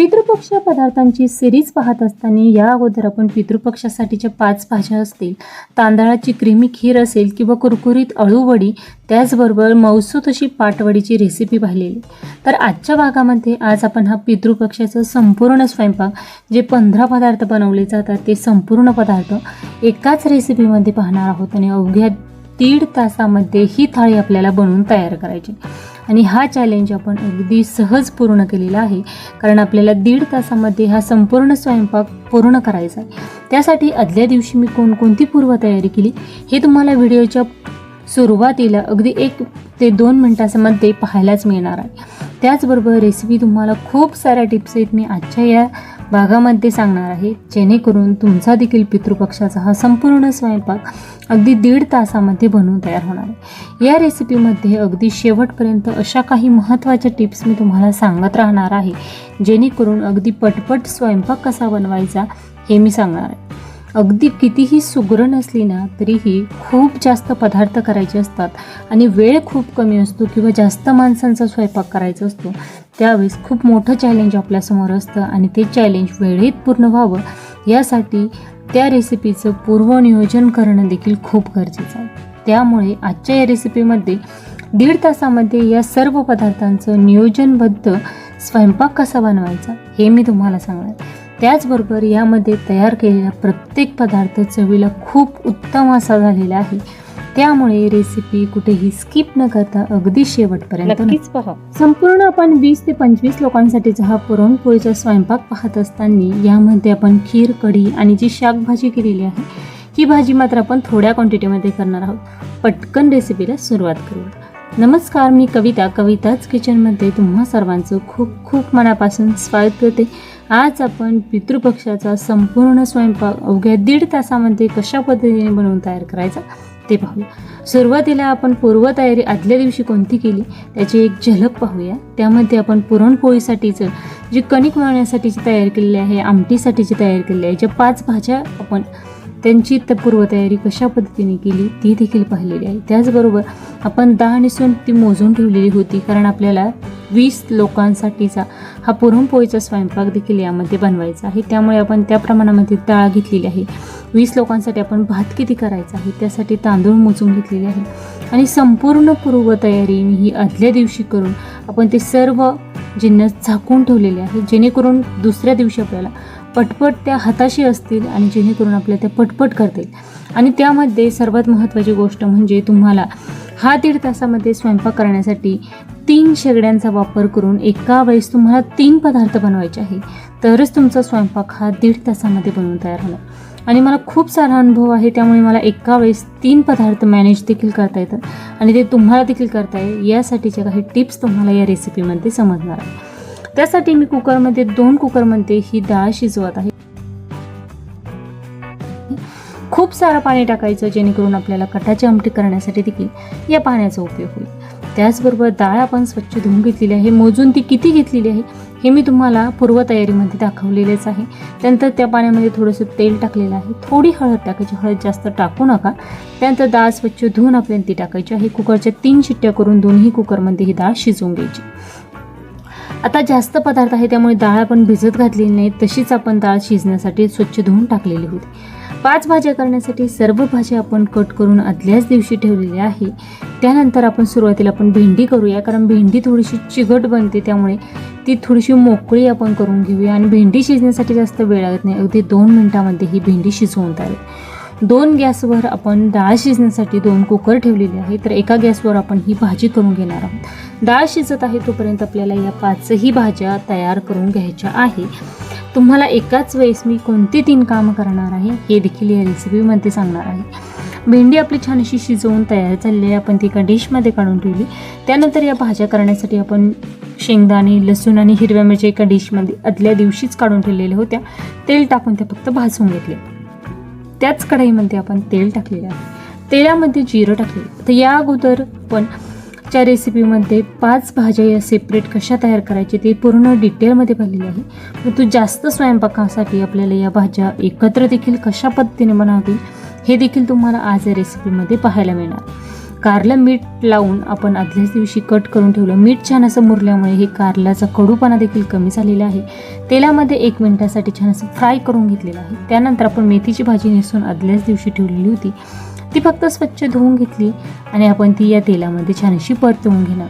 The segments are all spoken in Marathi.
पितृपक्ष पदार्थांची सिरीज पाहत असताना या अगोदर आपण पितृपक्षासाठीच्या पाच भाज्या असतील. तांदळाची क्रिमी खीर असेल किंवा कुरकुरीत अळूवडी त्याचबरोबर मौसूत अशी पाटवडीची रेसिपी पाहिलेली. तर आजच्या भागामध्ये आज आपण हा पितृपक्षाचा संपूर्ण स्वयंपाक जे पंधरा पदार्थ बनवले जातात ते संपूर्ण पदार्थ एकाच रेसिपीमध्ये पाहणार आहोत आणि अवघ्या दीड तासामध्ये ही थाळी आपल्याला बनवून तयार करायची. आणि हा चॅलेंज आपण अगदी सहज पूर्ण केलेला आहे. कारण आपल्याला दीड तासामध्ये हा संपूर्ण स्वयंपाक पूर्ण करायचा आहे. त्यासाठी आदल्या दिवशी मी कोणकोणती पूर्वतयारी केली हे तुम्हाला व्हिडिओच्या सुरुवातीला अगदी एक ते दोन मिनटामध्ये पाहायलाच मिळणार आहे. त्याचबरोबर रेसिपी तुम्हाला खूप साऱ्या टिप्स आहेत. मी आजच्या या भागामध्ये सांगणार आहे जेणेकरून तुमचा देखील पितृपक्षाचा हा संपूर्ण स्वयंपाक अगदी दीड तासामध्ये बनवून तयार होणार आहे. या रेसिपीमध्ये अगदी शेवटपर्यंत अशा काही महत्त्वाच्या टिप्स मी तुम्हाला सांगत राहणार आहे जेणेकरून अगदी पटपट स्वयंपाक कसा बनवायचा हे मी सांगणार आहे. अगदी कितीही सुगरण असली ना तरीही खूप जास्त पदार्थ करायचे असतात आणि वेळ खूप कमी असतो किंवा जास्त माणसांचा स्वयंपाक करायचा असतो त्यावेळेस खूप मोठं चॅलेंज आपल्यासमोर असतं आणि ते चॅलेंज वेळेत पूर्ण व्हावं यासाठी त्या रेसिपीचं पूर्वनियोजन करणं देखील खूप गरजेचं आहे. त्यामुळे आजच्या या रेसिपीमध्ये दीड तासामध्ये या सर्व पदार्थांचं नियोजनबद्ध स्वयंपाक कसा बनवायचा हे मी तुम्हाला सांगणार. त्याचबरोबर यामध्ये तयार केलेला प्रत्येक पदार्थ चवीला खूप उत्तम असा झालेला आहे. त्यामुळे रेसिपी कुठेही स्किप न करता अगदी शेवटपर्यंत नक्कीच पहा. संपूर्ण आपण वीस ते पंचवीस लोकांसाठीचा हा पुरणपोळीचा स्वयंपाक पाहत असताना यामध्ये आपण खीर कढी आणि जी शाकभाजी केलेली आहे ही भाजी मात्र आपण थोड्या क्वांटिटीमध्ये करणार आहोत. पटकन रेसिपीला सुरुवात करूया. नमस्कार मी कविता. कविताच किचनमध्ये तुम्हा सर्वांचं खूप खूप मनापासून स्वागत करते. आज आपण पितृपक्षाचा संपूर्ण स्वयंपाक अवघ्या दीड तासामध्ये कशा पद्धतीने बनवून तयार करायचा? ते पाहूया सुरुवातीला आपण पूर्वतयारी आदल्या दिवशी कोणती केली त्याची एक झलक पाहूया. त्यामध्ये आपण पुरणपोळीसाठीचं जी कणिक मळण्यासाठीची तयारी केलेली आहे आमटीसाठीची तयारी केलेली आहे ज्या पाच भाज्या आपण त्यांची तर पूर्वतयारी कशा पद्धतीने केली ती देखील पाहिलेली आहे. त्याचबरोबर आपण दहा निसून ती मोजून ठेवलेली होती कारण आपल्याला वीस लोकांसाठीचा हा पुरणपोळीचा स्वयंपाक देखील यामध्ये बनवायचा आहे. त्यामुळे आपण त्या प्रमाणामध्ये डाळ घेतलेली आहे. वीस लोकांसाठी आपण भात किती करायचा आहे त्यासाठी तांदूळ मोजून घेतलेले आहे. आणि संपूर्ण पूर्वतयारी मी ही आदल्या दिवशी करून आपण ते सर्व जिन्नस झाकून ठेवलेले आहे जेणेकरून दुसऱ्या दिवशी आपल्याला पटपट त्या हाताशी असतील आणि जेणेकरून आपल्याला त्या पटपट करतील. आणि त्यामध्ये सर्वात महत्त्वाची गोष्ट म्हणजे तुम्हाला हा दीड तासामध्ये स्वयंपाक करण्यासाठी तीन शेगड्यांचा वापर करून एका वेळेस तुम्हाला तीन पदार्थ बनवायचे आहे. तरच तुमचा स्वयंपाक हा दीड तासामध्ये बनवून तयार होणार. आणि मला खूप सारा अनुभव आहे त्यामुळे मला एका वेळेस तीन पदार्थ मॅनेज देखील करता येतात. आणि ते तुम्हाला देखील करता येईल यासाठीच्या काही टिप्स तुम्हाला या रेसिपीमध्ये समजणार आहे त्यासाठी मी कुकरमध्ये दोन कुकरमध्ये ही डाळ शिजवत आहे. खूप सारं पाणी टाकायचं जेणेकरून आपल्याला कटाची आमटी करण्यासाठी देखील या पाण्याचा उपयोग होईल. त्याचबरोबर डाळ आपण स्वच्छ धुवून घेतलेली आहे मोजून ती किती घेतलेली आहे हे मी तुम्हाला पूर्वतयारीमध्ये दाखवलेलेच आहे. त्यानंतर त्या पाण्यामध्ये थोडंसं तेल टाकलेलं आहे. थोडी हळद टाकायची. हळद जास्त टाकू नका. त्यानंतर डाळ स्वच्छ धुवून आपल्याला ती टाकायची आहे. कुकरच्या तीन शिट्ट्या करून दोन्ही कुकरमध्ये ही डाळ शिजवून घ्यायची. आता जास्त पदार्थ आहे त्यामुळे डाळ आपण भिजत घातलेली नाही तशीच आपण डाळ शिजण्यासाठी स्वच्छ धुवून टाकलेली होती. पाच भाज्या करण्यासाठी सर्व भाज्या आपण कट करून आदल्याच दिवशी ठेवलेली आहे. त्यानंतर आपण सुरुवातीला आपण भेंडी करूया कारण भेंडी थोडीशी चिकट बनते त्यामुळे ती थोडीशी मोकळी आपण करून घेऊया. आणि भेंडी शिजण्यासाठी जास्त वेळ लागत नाही अगदी दोन मिनटामध्ये ही भेंडी शिजवून तयार दोन गॅसवर आपण डाळ शिजण्यासाठी दोन कुकर ठेवलेले आहे तर एका गॅसवर आपण ही भाजी करून घेणार आहोत. डाळ शिजत आहे तोपर्यंत आपल्याला या पाचही भाज्या तयार करून घ्यायच्या आहे. तुम्हाला एकाच वेळेस मी कोणती तीन कामं करणार आहे हे देखील या रेसिपीमध्ये सांगणार आहे. भेंडी आपली छान अशी शिजवून तयार झालेली आहे. आपण ती एका डिशमध्ये काढून ठेवली. त्यानंतर या भाज्या करण्यासाठी आपण शेंगदाणे लसूण आणि हिरव्या मिरच्या एका डिशमध्ये आदल्या दिवशीच काढून ठेवलेल्या होत्या. तेल टाकून त्या फक्त भाजून घेतले. त्याच कढईमध्ये आपण तेल टाकलेलं आहे. तेलामध्ये जिरं टाकले. तर या अगोदर पण च्या रेसिपीमध्ये पाच भाज्या या सेपरेट कशा तयार करायचे ते पूर्ण डिटेलमध्ये पाहिलेले आहे. परंतु जास्त स्वयंपाकासाठी आपल्याला या भाज्या एकत्र देखील कशा पद्धतीने बनवतील हे देखील तुम्हाला आज या रेसिपीमध्ये पाहायला मिळणार. कारलं मीठ लावून आपण आदल्याच दिवशी कट करून ठेवलं. मीठ छान असं मुरल्यामुळे हे कारल्याचा कडूपणा देखील कमी झालेला आहे. तेलामध्ये एक मिनिटासाठी छान असं फ्राय करून घेतलेलं आहे. त्यानंतर आपण मेथीची भाजी नेसून आदल्याच दिवशी ठेवलेली होती. ती फक्त स्वच्छ धुवून घेतली आणि आपण ती या तेलामध्ये छान अशी परतवून घेणार.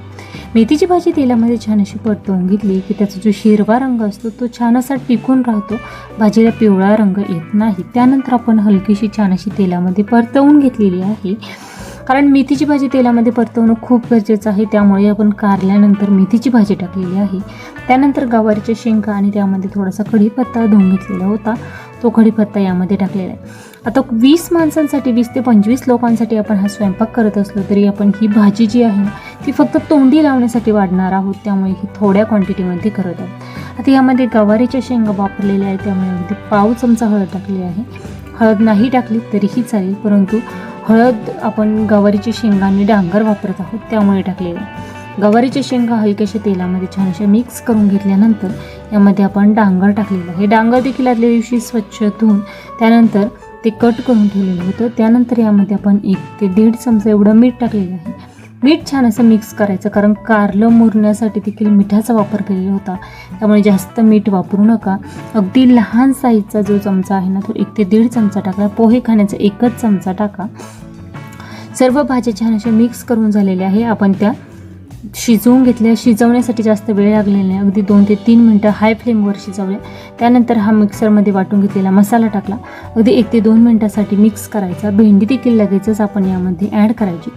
मेथीची भाजी तेलामध्ये छान अशी परतवून घेतली की त्याचा जो हिरवा रंग असतो तो छान असा टिकून राहतो. भाजीला पिवळा रंग येत नाही. त्यानंतर आपण हलकीशी छान अशी तेलामध्ये परतवून घेतलेली आहे. कारण मेथीची भाजी तेलामध्ये परतवणं खूप गरजेचं आहे. त्यामुळे आपण कारल्यानंतर मेथीची भाजी टाकलेली आहे. त्यानंतर गवारीच्या शेंगा आणि त्यामध्ये थोडासा कढीपत्ता धुवून घेतलेला होता. तो कढीपत्ता यामध्ये टाकलेला आहे. आता वीस माणसांसाठी वीस ते पंचवीस लोकांसाठी आपण हा स्वयंपाक करत असलो तरी आपण ही भाजी जी आहे ती फक्त तोंडी लावण्यासाठी वाढणार आहोत. त्यामुळे ही थोड्या क्वांटिटीमध्ये करत आहोत. आता यामध्ये गवारीच्या शेंगा वापरलेल्या आहेत. त्यामुळे अगदी पाव चमचा हळद टाकली आहे. हळद नाही टाकली तरीही चालेल परंतु हळद आपण गवारीच्या शेंगांनी डांगर वापरत आहोत त्यामुळे टाकलेलं आहे. गवारीच्या शेंगा हलक्याशा तेलामध्ये छानशा मिक्स करून घेतल्यानंतर यामध्ये आपण डांगर टाकलेलं आहे. डांगर देखील आदल्या दिवशी स्वच्छ धुवून त्यानंतर ते कट करून ठेवलेलं होतं. त्यानंतर यामध्ये आपण एक ते दीड चमचा एवढं मीठ टाकलेलं आहे. मीठ छान असं मिक्स करायचं कारण कारलं मुरण्यासाठी देखील मिठाचा वापर केलेला होता. त्यामुळे जास्त मीठ वापरू नका. अगदी लहान साईजचा जो चमचा आहे ना तो एक ते दीड चमचा टाका. पोहे खाण्याचा एकच चमचा टाका. सर्व भाज्या छान अशा मिक्स करून झालेल्या आहे. आपण त्या शिजवून घेतल्या. शिजवण्यासाठी जास्त वेळ लागलेला नाही. अगदी दोन ते तीन मिनटं हाय फ्लेमवर शिजवल्या त्यानंतर हा मिक्सरमध्ये वाटून घेतलेला मसाला टाकला. अगदी एक ते दोन मिनटासाठी मिक्स करायचा. भेंडी देखील लगेचच आपण यामध्ये ॲड करायची.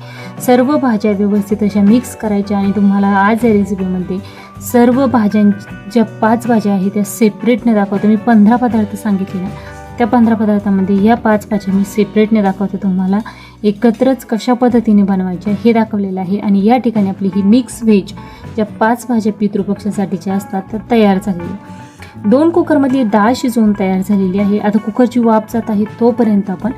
सर्व भाज्या व्यवस्थित अशा मिक्स करायच्या आणि तुम्हाला आज या रेसिपीमध्ये सर्व भाज्यां ज्या पाच भाज्या आहेत त्या सेपरेटने दाखवतो. मी पंधरा पदार्थ सांगितलेला त्या पंधरा पदार्थामध्ये या पाच भाज्या मी सेपरेटने दाखवतो तुम्हाला. एकत्रच कशा पद्धतीने बनवायच्या हे दाखवलेलं आहे. आणि या ठिकाणी आपली ही मिक्स व्हेज ज्या पाच भाज्या पितृपक्षासाठीच्या असतात त्या तयार झालेल्या दोन कुकरमध्ये डाळ शिजवून तयार झालेली आहे. आता कुकरची वाफ जात आहे तोपर्यंत आपण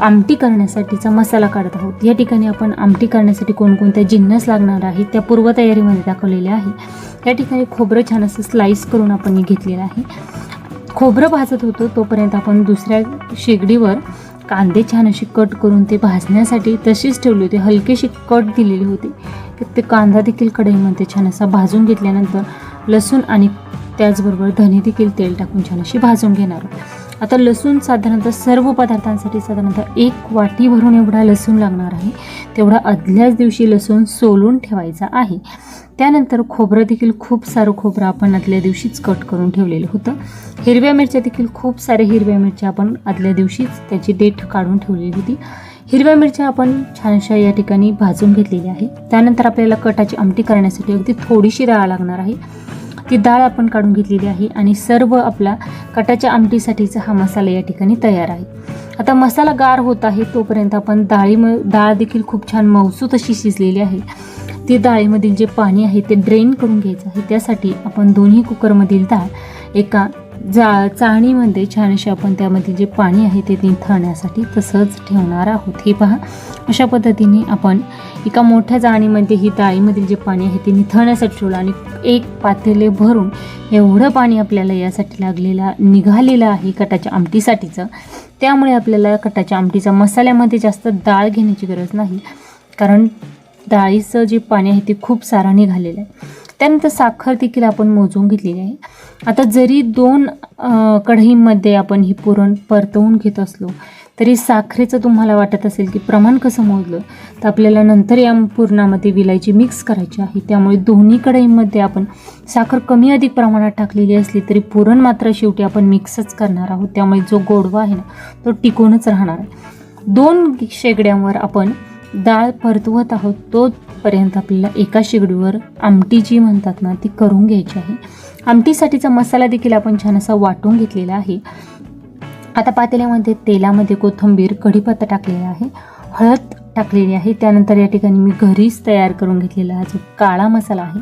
आमटी करण्यासाठीचा मसाला काढत आहोत. या ठिकाणी आपण आमटी करण्यासाठी कोणकोणत्या जिन्नस लागणार आहे त्या पूर्वतयारीमध्ये दाखवलेल्या आहे या ठिकाणी खोबरं छान असं स्लाईस करून आपण घेतलेलं आहे. खोबरं भाजत होतो तोपर्यंत आपण दुसऱ्या शेगडीवर कांदे छान असे कट करून ते भाजण्यासाठी तशीच ठेवली होती. हलकेशी कट दिलेली होती. ते कांदा देखील कढईमध्ये छान असा भाजून घेतल्यानंतर लसूण आणि त्याचबरोबर धने देखील तेल टाकून छान अशी भाजून घेणार आता लसूण साधारणतः सर्व पदार्थांसाठी साधारणतः एक वाटी भरून एवढा लसूण लागणार आहे. तेवढा आदल्याच दिवशी लसूण सोलून ठेवायचा आहे. त्यानंतर खोबरं देखील खूप सारं खोबरं आपण आदल्या दिवशीच कट करून ठेवलेलं होतं. हिरव्या मिरच्या देखील खूप साऱ्या हिरव्या मिरच्या आपण आदल्या दिवशीच त्याची डेट काढून ठेवलेली होती. हिरव्या मिरच्या आपण छानशा या ठिकाणी भाजून घेतलेल्या आहे त्यानंतर आपल्याला कटाची आमटी करण्यासाठी अगदी थोडीशी राळ लागणार आहे. ती डाळ आपण काढून घेतलेली आहे आणि सर्व आपला कटाच्या आमटीसाठीचा हा मसाला या ठिकाणी तयार आहे. आता मसाला गार होत आहे तोपर्यंत आपण डाळी म डाळ देखील खूप छान मऊसूत अशी शिजलेली आहे. ती डाळीमधील जे पाणी आहे ते ड्रेन करून घ्यायचं आहे. त्यासाठी आपण दोन्ही कुकरमधील डाळ एका जा चाळणीमध्ये छान आपण त्यामध्ये जे पाणी आहे ते निथळण्यासाठी तसंच ठेवणार आहोत. हे पहा अशा पद्धतीने आपण एका मोठ्या जाळणीमध्ये ही डाळीमधील जे पाणी आहे ते निथळण्यासाठी ठेवलं आणि एक पातेले भरून एवढं पाणी आपल्याला यासाठी लागलेलं निघालेलं आहे कटाच्या आमटीसाठीचं. त्यामुळे आपल्याला कटाच्या आमटीचा मसाल्यामध्ये जास्त डाळ घेण्याची गरज नाही कारण डाळीचं जे पाणी आहे ते खूप सारा निघालेलं आहे. त्यानंतर साखर देखील आपण मोजून घेतलेली आहे. आता जरी दोन कढईमध्ये आपण ही पुरण परतवून घेत असलो तरी साखरेचं तुम्हाला वाटत असेल की प्रमाण कसं मोजलं तर आपल्याला नंतर या पुरणामध्ये विलायची मिक्स करायची आहे. त्यामुळे दोन्ही कढईमध्ये आपण साखर कमी अधिक प्रमाणात टाकलेली असली तरी पुरण मात्र शेवटी आपण मिक्सच करणार आहोत. त्यामुळे जो गोडवा आहे ना तो टिकूनच राहणार आहे. दोन शेगड्यांवर आपण डाळ परतवत आहोत तोपर्यंत आपल्याला एका शेगडीवर आमटी जी म्हणतात ना ती करून घ्यायची आहे. आमटीसाठीचा मसाला देखील आपण छान असा वाटून घेतलेला आहे. आता पातेल्यामध्ये तेलामध्ये कोथिंबीर कढीपत्ता टाकलेला आहे. हळद टाकलेली आहे. त्यानंतर या ठिकाणी मी घरीच तयार करून घेतलेला हा जो काळा मसाला आहे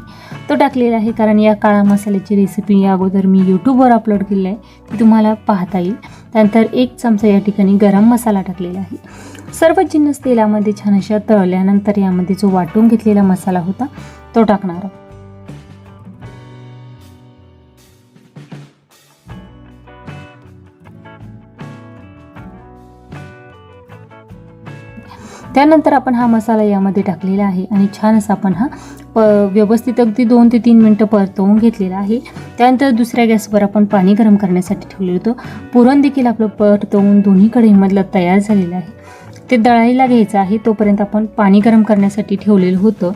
तो टाकलेला आहे. कारण या काळा मसाल्याची रेसिपी या अगोदर मी यूट्यूबवर अपलोड केली आहे. ती तुम्हाला पाहता येईल. त्यानंतर एक चमचा या ठिकाणी गरम मसाला टाकलेला आहे. सर्व जिन्नस तेलामध्ये छान अशा तळल्यानंतर यामध्ये जो वाटून घेतलेला मसाला होता तो टाकणार त्यानंतर आपण हा मसाला यामध्ये टाकलेला आहे आणि छान असा आपण हा प व्यवस्थित अगदी दोन ते तीन मिनटं परतवून घेतलेला आहे. त्यानंतर दुसऱ्या गॅसवर आपण पाणी गरम करण्यासाठी ठेवलं होतं. पुरण देखील आपलं परतवून दोन्ही कढईमधलं तयार झालेलं आहे. ते दळाईला घ्यायचं आहे तोपर्यंत आपण पाणी गरम करण्यासाठी ठेवलेलं होतं.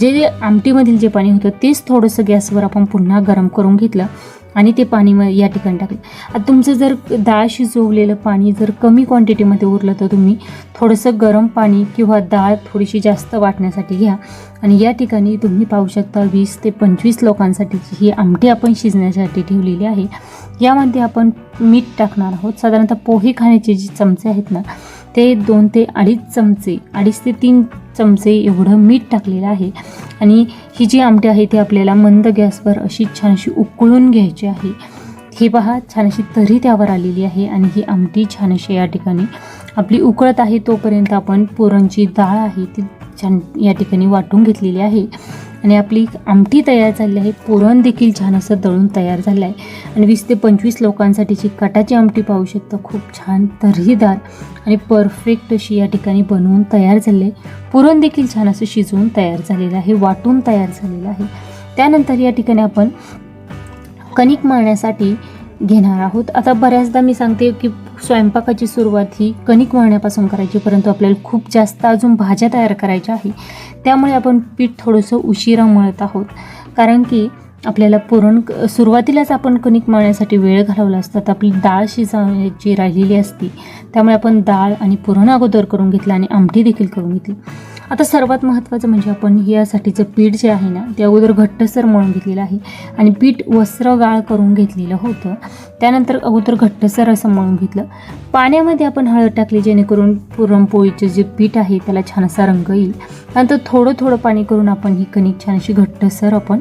जे जे आमटीमधील जे पाणी होतं तेच थोडंसं गॅसवर आपण पुन्हा गरम करून घेतलं आणि ते पाणी मग या ठिकाणी टाकलं. आता तुमचं जर डाळ शिजवलेलं पाणी जर कमी क्वांटिटीमध्ये उरलं तर तुम्ही थोडंसं गरम पाणी किंवा डाळ थोडीशी जास्त वाटण्यासाठी घ्या. आणि या ठिकाणी तुम्ही पाहू शकता वीस ते पंचवीस लोकांसाठीची ही आमटी आपण शिजण्यासाठी ठेवलेली आहे. यामध्ये आपण मीठ टाकणार आहोत. साधारणतः पोहे खाण्याचे जे चमचे आहेत ना ते दोन ते अडीच चमचे अडीच ते तीन चमचे एवढं मीठ टाकलेलं आहे. आणि ही जी आमटी आहे ती आपल्याला मंद गॅसवर अशी छानशी उकळून घ्यायची आहे. ही पहा छान अशी तरी त्यावर आलेली आहे आणि ही आमटी छान अशी या ठिकाणी आपली उकळत आहे. तोपर्यंत आपण पुरणची डाळ आहे ती छान या ठिकाणी वाटून घेतलेली आहे. आणि आपली आमटी तयार झाली आहे. पुरण देखील छान असं दळून तयार झालं आहे आणि वीस ते पंचवीस लोकांसाठीची कटाची आमटी पाहू शकता. खूप छान तर्हीदार आणि परफेक्ट अशी या ठिकाणी बनवून तयार झाले आहे पुरण देखील छान असं शिजवून तयार झालेलं आहे वाटून तयार झालेलं आहे. त्यानंतर या ठिकाणी आपण कणिक मळण्यासाठी घेणार आहोत. आता बऱ्याचदा मी सांगते की स्वयंपाकाची सुरुवात ही कणिक मळण्यापासून करायची परंतु आपल्याला खूप जास्त अजून भाज्या तयार करायच्या आहे. त्यामुळे आपण पीठ थोडंसं उशिरा मळत आहोत. कारण की आपल्याला पुरण सुरुवातीलाच आपण कणिक मळण्यासाठी वेळ घालवला असता तर आपली डाळ शिजायची राहिलेली असती. त्यामुळे आपण डाळ आणि पुरण अगोदर करून घेतलं आणि आमटी देखील करून घेतली. आता सर्वात महत्त्वाचं म्हणजे आपण यासाठीचं पीठ जे आहे ना ते अगोदर घट्टसर मळून घेतलेलं आहे आणि पीठ वस्त्र गाळ करून घेतलेलं होतं. त्यानंतर अगोदर घट्टसर असं मळून घेतलं. पाण्यामध्ये आपण हळद टाकली जेणेकरून पुरणपोळीचं जे पीठ आहे त्याला छान असा रंग येईल. नंतर थोडं थोडं पाणी करून आपण ही कणिक छान अशी घट्टसर आपण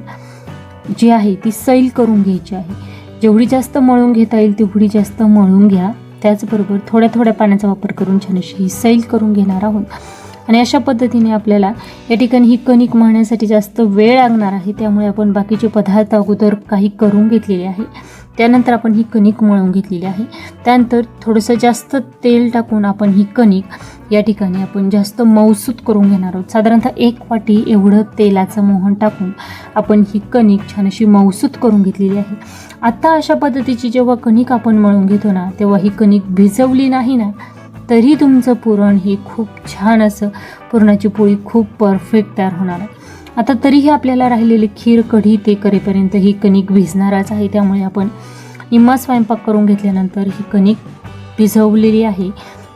जी आहे ती सैल करून घ्यायची आहे. जेवढी जास्त मळून घेता येईल तेवढी जास्त मळून घ्या. त्याचबरोबर थोड्या थोड्या पाण्याचा वापर करून छान अशी ही सैल करून घेणार आहोत. आणि अशा पद्धतीने आपल्याला या ठिकाणी ही कणिक मळण्यासाठी जास्त वेळ लागणार आहे. त्यामुळे आपण बाकीचे पदार्थ अगोदर काही करून घेतलेले आहे. त्यानंतर आपण ही कणिक मळून घेतलेली आहे. त्यानंतर थोडंसं जास्त तेल टाकून आपण ही कणिक या ठिकाणी आपण जास्त मौसूत करून घेणार आहोत. साधारणतः एक वाटी एवढं तेलाचं मोहन टाकून आपण ही कणिक छान अशी मौसूत करून घेतलेली आहे. आत्ता अशा पद्धतीची जेव्हा कणिक आपण मळून घेतो ना तेव्हा ही कणिक भिजवली नाही ना तरी तुमचं पुरण हे खूप छान असं पुरणाची पोळी खूप परफेक्ट तयार होणार आहे. आता तरीही आपल्याला राहिलेली खीर कढी ते करेपर्यंत ही कणिक भिजणारच आहे. त्यामुळे आपण निम्मा स्वयंपाक करून घेतल्यानंतर ही कणिक भिजवलेली आहे.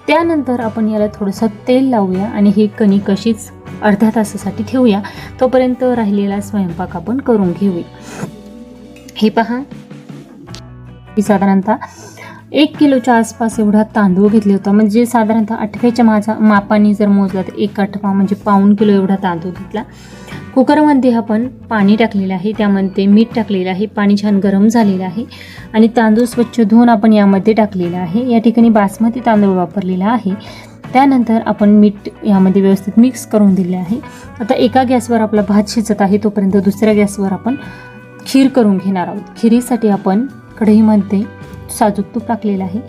त्यानंतर आपण याला थोडंसं तेल लावूया आणि ही कणिक अशीच अर्ध्या तासासाठी ठेवूया. तोपर्यंत राहिलेला स्वयंपाक आपण करून घेऊया. हे पहा. साधारणतः एक किलोच्या आसपास एवढा तांदूळ घेतले होता. म्हणजे साधारणतः आठव्याच्या माझा मापाने जर मोजला तर एक आठवा म्हणजे पाऊण किलो एवढा तांदूळ घेतला. कुकरमध्ये आपण पाणी टाकलेलं आहे. त्यामध्ये मीठ टाकलेलं आहे. पाणी छान गरम झालेलं आहे. आणि तांदूळ स्वच्छ धुवून आपण यामध्ये टाकलेलं आहे. या ठिकाणी बासमती तांदूळ वापरलेला आहे. त्यानंतर आपण मीठ यामध्ये व्यवस्थित मिक्स करून दिले आहे. आता एका गॅसवर आपला भात शिजत आहे. तोपर्यंत दुसऱ्या गॅसवर आपण खीर करून घेणार आहोत. खिरीसाठी आपण कढईमध्ये साजूक तूप टाकलेलं आहे.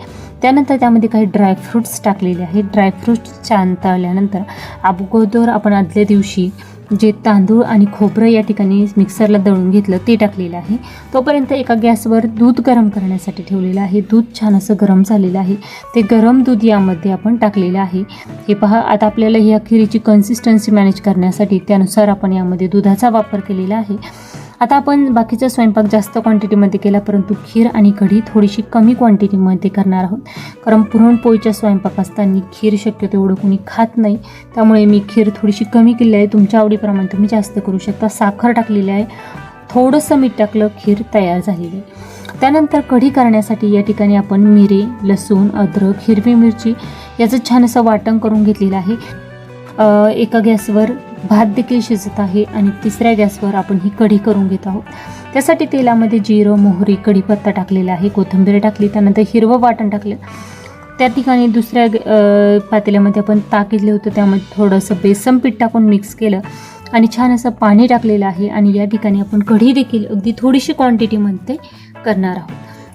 त्यानंतर त्यामध्ये काही ड्रायफ्रूट्स टाकलेले आहेत. ड्रायफ्रूट्स छान तळल्यानंतर अगोदर आपण आदल्या दिवशी जे तांदूळ आणि खोबरं या ठिकाणी मिक्सरला दळून घेतलं ते टाकलेलं आहे. तोपर्यंत एका गॅसवर दूध गरम करण्यासाठी ठेवलेलं आहे. दूध छान असं गरम झालेलं आहे. ते गरम दूध यामध्ये आपण टाकलेलं आहे. हे पहा आता आपल्याला ही अखेरीची कन्सिस्टन्सी मॅनेज करण्यासाठी त्यानुसार आपण यामध्ये दुधाचा वापर केलेला आहे. आता आपण बाकीचा स्वयंपाक जास्त क्वांटिटीमध्ये केला परंतु खीर आणि कढी थोडीशी कमी क्वांटिटीमध्ये करणार आहोत. कारण पुरणपोळीच्या स्वयंपाक असताना खीर शक्यतो एवढं कोणी खात नाही. त्यामुळे मी खीर थोडीशी कमी केली आहे. तुमच्या आवडीप्रमाणे तुम्ही जास्त करू शकता. साखर टाकलेली आहे. थोडंसं मीठ टाकलं खीर तयार झालेली आहे. त्यानंतर कढी करण्यासाठी या ठिकाणी आपण मिरे लसूण अद्रक हिरवी मिरची याचं छान असं वाटण करून घेतलेलं आहे. एका गॅसवर भात देखील शिजत आहे आणि तिसऱ्या गॅसवर आपण ही कढी करून घेत आहोत. त्यासाठी तेलामध्ये जिरं मोहरी कढीपत्ता टाकलेला आहे. कोथिंबीर टाकली त्यानंतर हिरवं वाटण टाकलं. त्या ठिकाणी दुसऱ्या पातेल्यामध्ये आपण ताक होतं. त्यामध्ये थोडंसं बेसन पीठ टाकून मिक्स केलं आणि छान असं पाणी टाकलेलं आहे आणि या ठिकाणी आपण कढी देखील अगदी थोडीशी क्वांटिटीमध्ये करणार आहोत.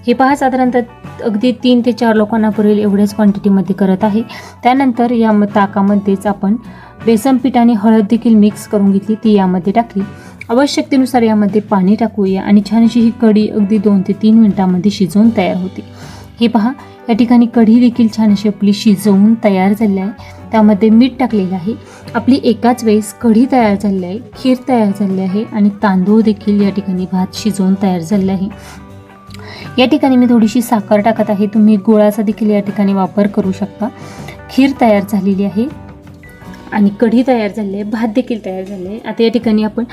हे पहा साधारणतः अगदी तीन ते चार लोकांना पुरेल एवढ्याच क्वांटिटीमध्ये करत आहे. त्यानंतर या ताकामध्येच आपण बेसन पीठ आणि हळद देखील मिक्स करून घेतली. ती यामध्ये टाकली. आवश्यकतेनुसार यामध्ये पाणी टाकूया आणि छान अशी ही कढी अगदी दोन ते तीन मिनिटांमध्ये शिजवून तयार होते. हे पहा या ठिकाणी कढी देखील छान अशी आपली शिजवून तयार झाली आहे. त्यामध्ये मीठ टाकलेलं आहे. आपली एकाच वेळेस कढी तयार झालेली आहे खीर तयार झालेली आहे आणि तांदूळ देखील या ठिकाणी भात शिजवून तयार झालेला आहे. या ठिकाणी मी थोडीशी साखर टाकत आहे. तुम्ही गुळाचा देखील या ठिकाणी वापर करू शकता. खीर तयार झालेली आहे. आणि कढी तयार झाली आहे भात देखील तयार झाले आहे. आता या ठिकाणी आपण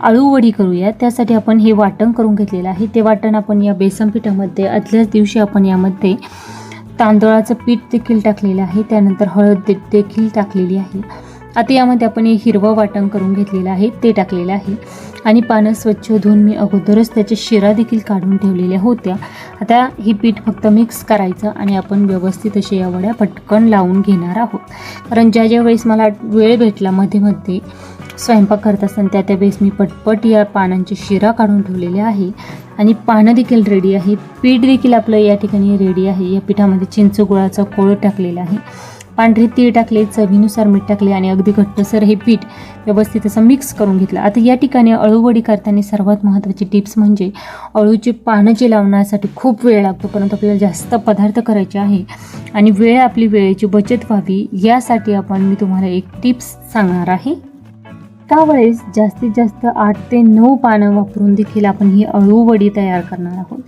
आळूवडी करूया. त्यासाठी आपण हे वाटण करून घेतलेलं आहे. ते वाटण आपण या बेसन पिठामध्ये आदल्याच दिवशी आपण यामध्ये तांदळाचं पीठ देखील टाकलेलं आहे. त्यानंतर हळद दे- देखील टाकलेली आहे. आता यामध्ये आपण हे हिरवं वाटण करून घेतलेलं आहे. ते टाकलेलं आहे. आणि पानं स्वच्छ धुवून मी अगोदरच त्याच्या शिरा देखील काढून ठेवलेल्या होत्या. आता ही पीठ फक्त मिक्स करायचं आणि आपण व्यवस्थित असे या वड्या पटकन लावून घेणार आहोत. कारण ज्या ज्या वेळेस मला वेळ भेटला मध्ये मध्ये स्वयंपाक करत असताना त्या त्या वेळेस मी पटपट या पानांची शिरा काढून ठेवलेले आहे. आणि पानं देखील रेडी आहे. पीठ देखील आपलं या ठिकाणी रेडी आहे. या पिठामध्ये चिंच गुळाचा कोळ टाकलेला आहे. पांढरे तीळ टाकले चवीनुसार मीठ टाकले आणि अगदी घट्टसर हे पीठ व्यवस्थित असं मिक्स करून घेतलं. आता या ठिकाणी अळूवडी करताना सर्वात महत्त्वाची टिप्स म्हणजे अळूची पानं जी लावण्यासाठी खूप वेळ लागतो परंतु आपल्याला जास्त पदार्थ करायचे आहे आणि वेळ आपली वेळेची बचत व्हावी यासाठी आपण मी तुम्हाला एक टिप्स सांगणार आहे. त्यावेळेस जास्तीत जास्त आठ ते नऊ पानं वापरून देखील आपण ही अळूवडी तयार करणार आहोत.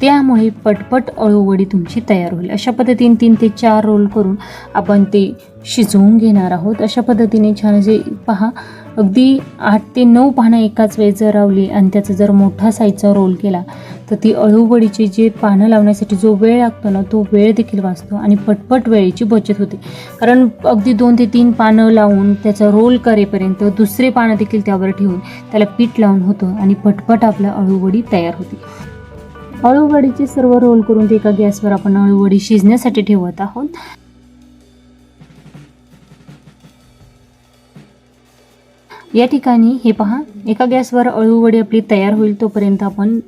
त्यामुळे पटपट अळूवडी तुमची तयार होईल. अशा पद्धतीने तीन ते चार रोल करून आपण ते शिजवून घेणार आहोत. अशा पद्धतीने छान जे पहा अगदी आठ ते नऊ पानं एकाच वेळेस जर लावली आणि त्याचा जर मोठा साईजचा रोल केला तर ती अळूवडीची जे पानं लावण्यासाठी जो वेळ लागतो ना तो वेळ देखील वाचतो आणि पटपट वेळेची बचत होते. कारण अगदी दोन ते तीन पानं लावून त्याचा रोल करेपर्यंत दुसरे पानं देखील त्यावर ठेवून त्याला पीठ लावून होतं आणि पटपट आपलं अळूवडी तयार होते. अळूवडीचे सर्व रोल करून ते एका गॅसवर आपण अळूवडी शिजण्यासाठी ठेवत आहोत. या ठिकाणी हे पहा एका गॅसवर अळूवडी आपली तयार होईल तोपर्यंत आपण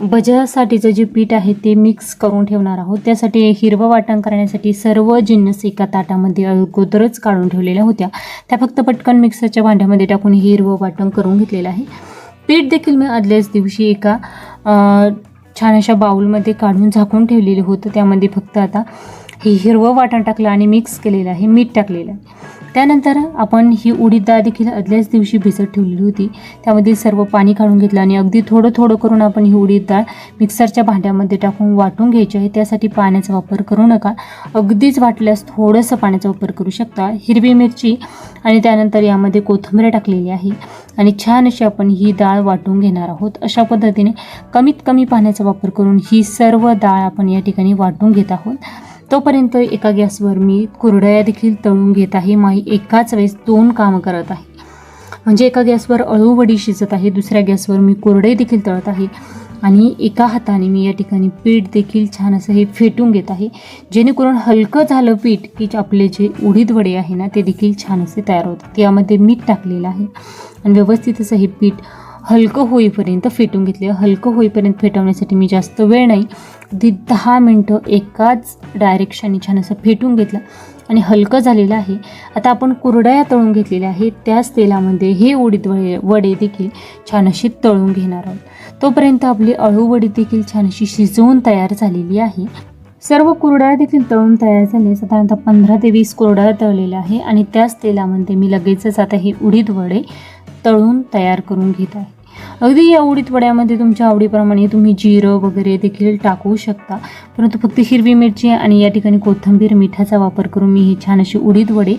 भज्यासाठीचं जे पीठ आहे ते मिक्स करून ठेवणार आहोत. त्यासाठी हिरवं वाटण करण्यासाठी सर्व जिन्नस एका ताटामध्ये अगोदरच काढून ठेवलेल्या होत्या. त्या फक्त पटकन मिक्सरच्या भांड्यामध्ये टाकून हिरवं वाटण करून घेतलेलं आहे. पीठ देखील मी आदल्याच दिवशी एका छान अशा बाऊलमध्ये काढून झाकून ठेवलेलं होतं. त्यामध्ये फक्त आता हे हिरवं वाटण टाकलं आणि मिक्स केलेलं आहे मीठ टाकलेलं आहे. त्यानंतर आपण ही उडीद डाळ देखील आदल्याच दिवशी भिजत ठेवलेली होती. त्यामध्ये सर्व पाणी काढून घेतलं आणि अगदी थोडं थोडं करून आपण ही उडीद डाळ मिक्सरच्या भांड्यामध्ये टाकून वाटून घ्यायची आहे. त्यासाठी पाण्याचा वापर करू नका. अगदीच वाटल्यास थोडंसं पाण्याचा वापर करू शकता. हिरवी मिरची आणि त्यानंतर यामध्ये कोथिंबीर टाकलेली आहे आणि छान अशी आपण ही डाळ वाटून घेणार आहोत. अशा पद्धतीने कमीत कमी पाण्याचा वापर करून ही सर्व डाळ आपण या ठिकाणी वाटून घेत आहोत. तोपर्यंत एका गॅसवर मी कुरडया देखील तळून घेत आहे. माई एकाच वेळेस दोन कामं करत आहे. म्हणजे एका गॅसवर अळूवडी शिजत आहे दुसऱ्या गॅसवर मी कोरडे देखील तळत आहे आणि एका हाताने मी या ठिकाणी पीठ देखील छान असं हे फेटून घेत आहे. जेणेकरून हलकं झालं पीठ की आपले जे उडीद वडे आहे ना ते देखील छान असे तयार होतात. यामध्ये मीठ टाकलेलं आहे आणि व्यवस्थित असं हे पीठ हलकं होईपर्यंत फेटून घेतले. हलकं होईपर्यंत फेटवण्यासाठी मी जास्त वेळ नाही. अगदी दहा मिनटं एकाच डायरेक्शनने छान असं फेटून घेतलं आणि हलकं झालेलं आहे. आता आपण कुरडया तळून घेतलेल्या आहेत. त्याच तेलामध्ये हे उडीद वडे वडे देखील छान अशी तळून घेणार आहोत. तोपर्यंत आपली अळूवडी देखील छान अशी शिजवून तयार झालेली आहे. सर्व कुरड्या देखील तळून तयार झाले. साधारणतः पंधरा ते वीस कुरडया तळलेल्या आहे आणि त्याच तेलामध्ये मी लगेचच आता हे उडीद वडे तळून तयार करून घेत आहे. अगदी या उडीद वड्यामध्ये तुमच्या आवडीप्रमाणे तुम्ही जिरं वगैरे देखील टाकू शकता. परंतु फक्त हिरवी मिरची आणि या ठिकाणी कोथिंबीर मिठाचा वापर करून मी हे छान असे उडीद वडे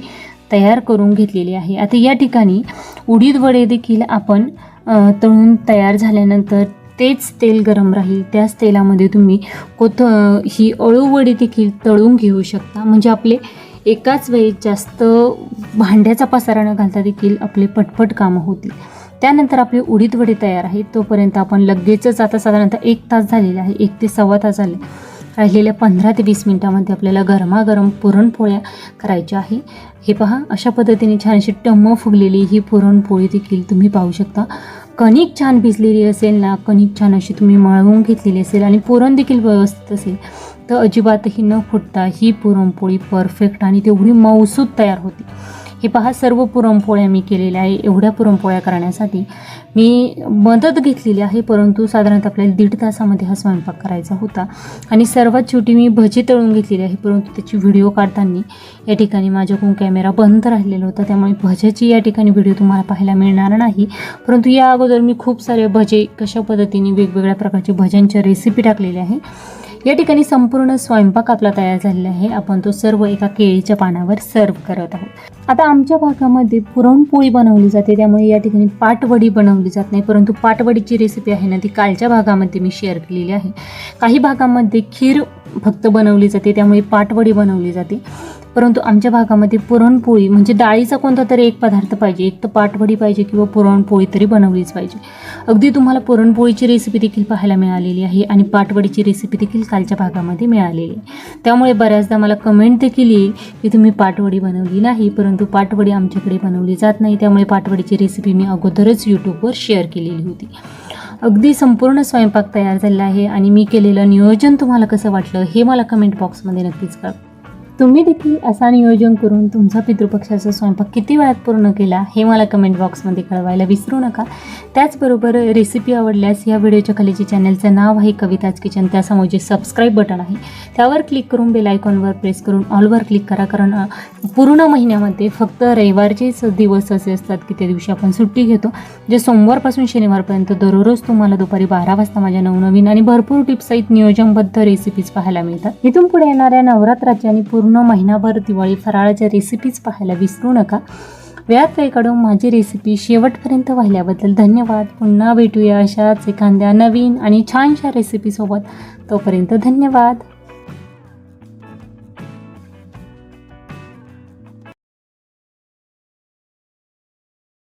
तयार करून घेतलेले आहे. आता या ठिकाणी उडीद वडे देखील आपण तळून तयार झाल्यानंतर तेच तेल गरम राहील. त्याच तेलामध्ये तुम्ही कोथ ही अळूवडी देखील तळून घेऊ शकता. म्हणजे आपले एकाच वेळी जास्त भांड्याचा पसारा न घालता देखील आपले पटपट कामं होतील. त्यानंतर आपले उडीद वडी तयार आहेत तोपर्यंत आपण लगेचच आता साधारणतः एक तास झालेला आहे. एक ते सव्वा तास झाले. राहिलेल्या पंधरा ते वीस मिनटामध्ये आपल्याला गरमागरम पुरणपोळ्या करायच्या आहे. हे पहा अशा पद्धतीने छान अशी टम्म फुगलेली ही पुरणपोळी देखील तुम्ही पाहू शकता. कणिक छान भिजलेली असेल ना कणिक छान अशी तुम्ही मळवून घेतलेली असेल आणि पुरण देखील व्यवस्थित असेल तर अजिबातही न फुटता ही पुरणपोळी परफेक्ट आणि तेवढी मौसूद तयार होती. हे पहा सर्व पुरणपोळ्या मी केलेल्या आहे एवढ्या पुरणपोळ्या करण्यासाठी मी मदत घेतलेली आहे परंतु साधारणतः आपल्याला दीड तासामध्ये हा स्वयंपाक करायचा होता. आणि सर्वात शेवटी मी भजी तळून घेतलेली आहे परंतु त्याची व्हिडिओ काढताना या ठिकाणी माझ्याकडून कॅमेरा बंद राहिलेला होता. त्यामुळे भज्याची या ठिकाणी व्हिडिओ तुम्हाला पाहायला मिळणार नाही. परंतु या अगोदर मी खूप सारे भजे कशा पद्धतीने वेगवेगळ्या प्रकारचे भज्यांच्या रेसिपी टाकलेल्या आहे. या ठिकाणी संपूर्ण स्वयंपाक आपला तयार झालेला आहे. आपण तो सर्व एका केळीच्या पानावर सर्व करत आहोत. आता आमच्या भागामध्ये पुरणपोळी बनवली जाते. त्यामुळे या ठिकाणी पाटवडी बनवली जात नाही. परंतु पाटवडीची रेसिपी आहे ना ती कालच्या भागामध्ये मी शेअर केलेली आहे. काही भागामध्ये खीर फक्त बनवली जाते त्यामुळे पाटवडी बनवली जाते. परंतु आमच्या भागामध्ये पुरणपोळी म्हणजे डाळीचा कोणता तरी एक पदार्थ पाहिजे एक तर पाटवडी पाहिजे किंवा पुरणपोळी तरी बनवलीच पाहिजे. अगदी तुम्हाला पुरणपोळीची रेसिपी देखील पाहायला मिळालेली आहे आणि पाटवडीची रेसिपी देखील कालच्या भागामध्ये मिळालेली आहे. त्यामुळे बऱ्याचदा मला कमेंट देखील येईल की तुम्ही पाटवडी बनवली नाही परंतु पाटवडी आमच्याकडे बनवली जात नाही. त्यामुळे पाटवडीची रेसिपी मी अगोदरच यूट्यूबवर शेअर केलेली होती. अगदी संपूर्ण स्वयंपाक तयार झालेला आहे आणि मी केलेलं नियोजन तुम्हाला कसं वाटलं हे मला कमेंट बॉक्समध्ये नक्कीच कळवा. तुम्ही देखील असा नियोजन करून तुमचा पितृपक्षाचा स्वयंपाक किती वेळात पूर्ण केला हे मला कमेंट बॉक्समध्ये कळवायला विसरू नका. त्याचबरोबर रेसिपी आवडल्यास या व्हिडिओच्या खालीचे चॅनलचं नाव आहे कविताज किचन त्यासमोर जे सबस्क्राईब बटन आहे त्यावर क्लिक करून बेल आयकॉनवर प्रेस करून ऑलवर क्लिक करा. कारण पूर्ण महिन्यामध्ये फक्त रविवारचेच दिवस असे असतात की त्या दिवशी आपण सुट्टी घेतो. जे सोमवारपासून शनिवारपर्यंत दररोज तुम्हाला दुपारी बारा वाजता माझ्या नवनवीन आणि भरपूर टिप्ससहित नियोजनबद्ध रेसिपीज पाहायला मिळतात. इथून पुढे येणाऱ्या नवरात्राच्या आणि पूर्ण पूर्ण महिनाभर दिवाळी फराळाच्या रेसिपीज पाहायला विसरू नका. वेळात वेळ काढून माझी रेसिपी शेवटपर्यंत पाहिल्याबद्दल धन्यवाद. पुन्हा भेटूया अशाच एखाद्या नवीन आणि छानशा रेसिपीसोबत तोपर्यंत धन्यवाद.